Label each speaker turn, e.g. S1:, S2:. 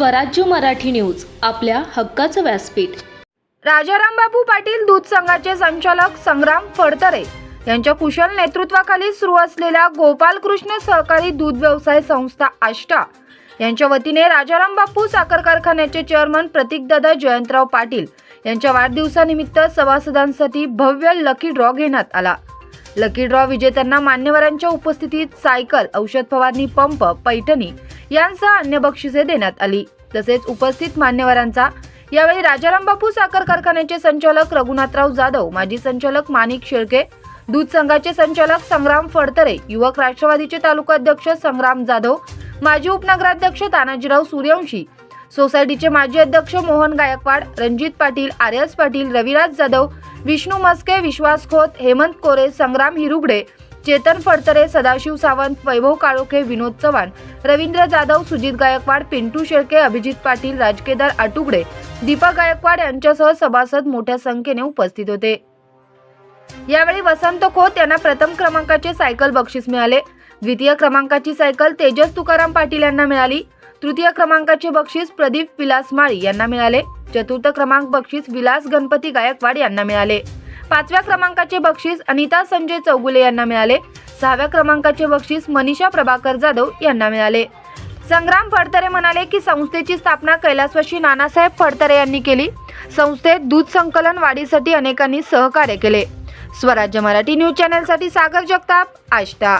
S1: स्वराज्य मराठी न्यूज आपल्या हक्काचं व्यासपीठ.
S2: राजाराम बापू पाटील दूध संघाचे संचालक संग्राम फडतरे यांच्या कुशल नेतृत्वाखाली सुरू असलेल्या गोपालकृष्ण सहकारी दूध व्यवसाय संस्था आष्टा यांच्या वतीने राजाराम बापू साखर कारखान्याचे चेअरमन प्रतीकदादा जयंतराव पाटील यांच्या वाढदिवसानिमित्त सभासदांसाठी भव्य लकी ड्रॉ घेण्यात आला. लकी ड्रॉ विजेत्यांना मान्यवरांच्या उपस्थितीत सायकल औषध फवारणी पंप पैठणी यांसह अन्य बक्षिसे देण्यात आली. तसेच उपस्थित मान्यवरांचा यावेळी राजाराम बापू साखर कारखान्याचे संचालक रघुनाथराव जाधव माजी संचालक माणिक शेळके दूध संघाचे संचालक संग्राम फडतरे युवक राष्ट्रवादीचे तालुकाध्यक्ष संग्राम जाधव माजी उपनगराध्यक्ष तानाजीराव सूर्यवंशी सोसायटीचे माजी अध्यक्ष मोहन गायकवाड रणजित पाटील आर्यस पाटील रविराज जाधव विष्णू मस्के विश्वास खोत हेमंत कोरे संग्राम हिरुगडे चेतन फडतरे सदाशिव सावंत वैभव काळोखे विनोद चव्हाण रवींद्र जाधव सुजित गायकवाड पिंटू शेळके अभिजित पाटील राजकेदार आटुगडे दीपक गायकवाड यांच्यासह सभासद मोठ्या संख्येने उपस्थित होते. यावेळी वसंत खोत यांना प्रथम क्रमांकाचे सायकल बक्षीस मिळाले. द्वितीय क्रमांकाची सायकल तेजस तुकाराम पाटील यांना मिळाली. तृतीय क्रमांकाचे बक्षीस प्रदीप विलास माळी यांना मिळाले. चतुर्थ क्रमांक बक्षीस विलास गणपती गायकवाड यांना मिळाले. पाचव्या क्रमांकाचे बक्षीस अनिता संजय चौगुले यांना मिळाले. सहाव्या क्रमांकाचे बक्षीस मनीषा प्रभाकर जाधव यांना मिळाले. संग्राम फडतरे म्हणाले की संस्थेची स्थापना कैलासवाशी नानासाहेब फडतरे यांनी केली. संस्थेत दूध संकलन वाढीसाठी अनेकांनी सहकार्य केले. स्वराज्य मराठी न्यूज चॅनलसाठी सागर जगताप आष्टा.